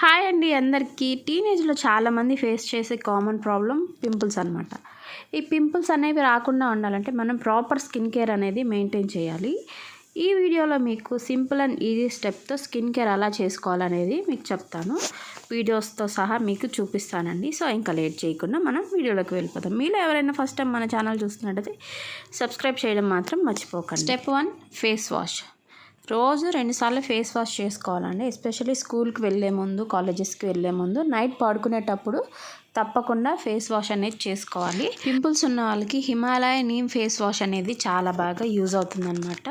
Hi అండి అందరికీ. టీనేజ్లో చాలామంది ఫేస్ చేసే కామన్ ప్రాబ్లం పింపుల్స్ అనమాట ఈ పింపుల్స్ అనేవి రాకుండా ఉండాలంటే మనం ప్రాపర్ స్కిన్ కేర్ అనేది మెయింటైన్ చేయాలి. ఈ వీడియోలో మీకు సింపుల్ అండ్ ఈజీ స్టెప్తో స్కిన్ కేర్ ఎలా చేసుకోవాలనేది మీకు చెప్తాను. వీడియోస్తో సహా మీకు చూపిస్తానండి. సో ఇంకా లేట్ చేయకుండా మనం వీడియోలోకి వెళ్ళిపోతాం మీలో ఎవరైనా ఫస్ట్ టైం మన ఛానల్ చూస్తున్నట్టయితే సబ్స్క్రైబ్ చేయడం మాత్రం మర్చిపోకండి. స్టెప్ వన్ ఫేస్ వాష్ రోజు రెండుసార్లు ఫేస్ వాష్ చేసుకోవాలండి. ఎస్పెషల్లీ స్కూల్కి వెళ్ళే ముందు కాలేజెస్కి వెళ్ళే ముందు నైట్ పడుకునేటప్పుడు తప్పకుండా ఫేస్ వాష్ అనేది చేసుకోవాలి. పింపుల్స్ ఉన్న వాళ్ళకి హిమాలయ నీమ్ ఫేస్ వాష్ అనేది చాలా బాగా యూజ్ అవుతుందన్నమాట.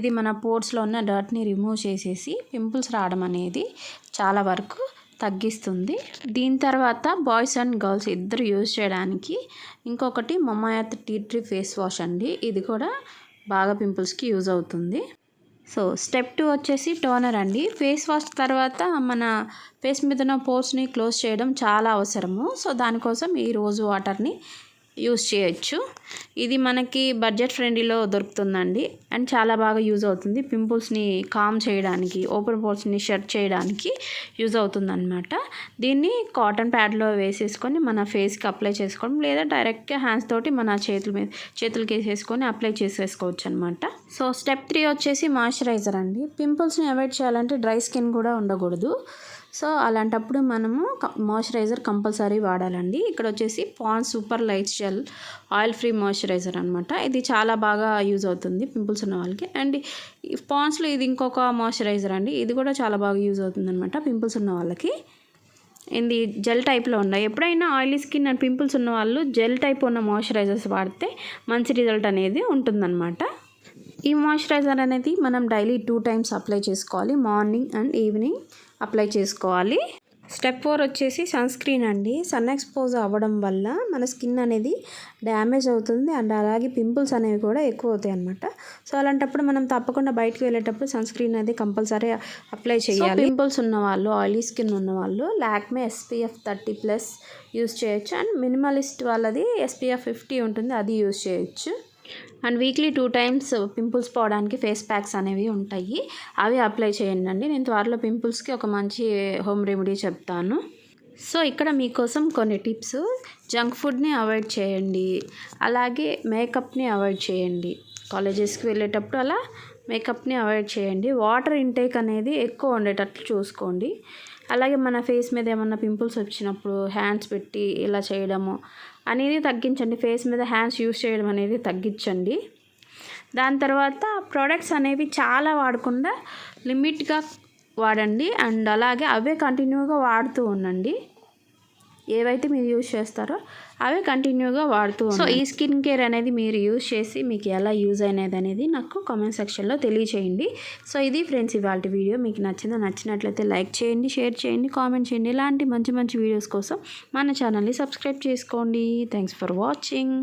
ఇది మన పోర్ట్స్లో ఉన్న డర్ట్ని రిమూవ్ చేసేసి పింపుల్స్ రావడం అనేది చాలా వరకు తగ్గిస్తుంది. దీని తర్వాత బాయ్స్ అండ్ గర్ల్స్ ఇద్దరు యూజ్ చేయడానికి ఇంకొకటి Mamaearth tea tree face wash అండి. ఇది కూడా బాగా పింపుల్స్కి యూజ్ అవుతుంది. సో స్టెప్ టూ వచ్చేసి టోనర్ అండి. ఫేస్ వాష్ తర్వాత మన ఫేస్ మీద ఉన్న పోర్స్ని క్లోజ్ చేయడం చాలా అవసరము. సో దానికోసం ఈ రోజు వాటర్ని యూస్ చేయొచ్చు. ఇది మనకి బడ్జెట్ ఫ్రెండ్లీలో దొరుకుతుందండి. అండ్ చాలా బాగా యూజ్ అవుతుంది. పింపుల్స్ని కామ్ చేయడానికి ఓపెన్ పోల్స్ని షర్ట్ చేయడానికి యూజ్ అవుతుందన్నమాట. దీన్ని కాటన్ ప్యాడ్లో వేసేసుకొని మన ఫేస్కి అప్లై చేసుకోవడం లేదా డైరెక్ట్గా హ్యాండ్స్ తోటి మన చేతుల మీద చేతులకి వేసేసుకొని అప్లై చేసేసుకోవచ్చు అనమాట సో స్టెప్ త్రీ వచ్చేసి మాయిశ్చరైజర్ అండి. పింపుల్స్ని అవాయిడ్ చేయాలంటే డ్రై స్కిన్ కూడా ఉండకూడదు. సో అలాంటప్పుడు మనము మాయిశ్చరైజర్ కంపల్సరీ వాడాలండి. ఇక్కడ వచ్చేసి Pond's super light gel oil free moisturiser అనమాట ఇది చాలా బాగా యూజ్ అవుతుంది పింపుల్స్ ఉన్న వాళ్ళకి. అండ్ పాన్స్లో ఇది ఇంకొక మాయిశ్చరైజర్ అండి. ఇది కూడా చాలా బాగా యూజ్ అవుతుంది అనమాట పింపుల్స్ ఉన్న వాళ్ళకి. ఇది జెల్ టైప్లో ఉన్నాయి. ఎప్పుడైనా ఆయిలీ స్కిన్ అండ్ పింపుల్స్ ఉన్న వాళ్ళు జెల్ టైప్ ఉన్న మాయిశ్చరైజర్స్ వాడితే మంచి రిజల్ట్ అనేది ఉంటుందన్నమాట. ఈ మాయిశ్చరైజర్ అనేది మనం డైలీ టూ టైమ్స్ అప్లై చేసుకోవాలి. Morning and evening. అప్లై చేసుకోవాలి. స్టెప్ ఫోర్ వచ్చేసి సన్ స్క్రీన్ అండి. సన్ ఎక్స్పోజ్ అవ్వడం వల్ల మన స్కిన్ అనేది డ్యామేజ్ అవుతుంది అండ్ అలాగే పింపుల్స్ అనేవి కూడా ఎక్కువ అవుతాయి అనమాట సో అలాంటప్పుడు మనం తప్పకుండా బయటకు వెళ్ళేటప్పుడు సన్ స్క్రీన్ అనేది కంపల్సరీ అప్లై చేయాలి. పింపుల్స్ ఉన్న వాళ్ళు ఆయిలీ స్కిన్ ఉన్న వాళ్ళు Lakme SPF thirty plus use చేయొచ్చు. అండ్ మినిమలిస్ట్ వాళ్ళది ఎస్పీఎఫ్ ఫిఫ్టీ ఉంటుంది అది యూస్ చేయొచ్చు. And weekly two times pimples పోవడానికి ఫేస్ ప్యాక్స్ అనేవి ఉంటాయి. అవి అప్లై చేయండి నేను త్వరలో పింపుల్స్కి ఒక మంచి హోమ్ రెమెడీ చెప్తాను. సో ఇక్కడ మీకోసం కొన్ని టిప్స్. జంక్ ఫుడ్ని అవాయిడ్ చేయండి. అలాగే మేకప్ని అవాయిడ్ చేయండి. కాలేజెస్కి వెళ్ళేటప్పుడు అలా మేకప్ని అవాయిడ్ చేయండి. వాటర్ ఇంటేక్ అనేది ఎక్కువ ఉండేటట్లు చూసుకోండి. అలాగే మన ఫేస్ మీద ఏమన్నా పింపుల్స్ వచ్చినప్పుడు హ్యాండ్స్ పెట్టి ఇలా చేయడము అనేది తగ్గించండి. ఫేస్ మీద హ్యాండ్స్ యూస్ చేయడం అనేది తగ్గించండి. దాని తర్వాత ప్రోడక్ట్స్ అనేవి చాలా వాడకుండా లిమిట్గా వాడండి. అండ్ అలాగే అవే కంటిన్యూగా వాడుతూ ఉండండి. ఏవైతే మీరు యూజ్ చేస్తారో అవే కంటిన్యూగా వాడుతూ సో ఈ స్కిన్ కేర్ అనేది మీరు యూజ్ చేసి మీకు ఎలా యూజ్ అయినది అనేది నాకు కామెంట్ సెక్షన్లో తెలియచేయండి. సో ఇది ఫ్రెండ్స్ ఇవాళ వీడియో. మీకు నచ్చిందో నచ్చినట్లయితే లైక్ చేయండి షేర్ చేయండి కామెంట్ చేయండి. ఇలాంటి మంచి మంచి వీడియోస్ కోసం మన ఛానల్ని సబ్స్క్రైబ్ చేసుకోండి. Thanks for watching.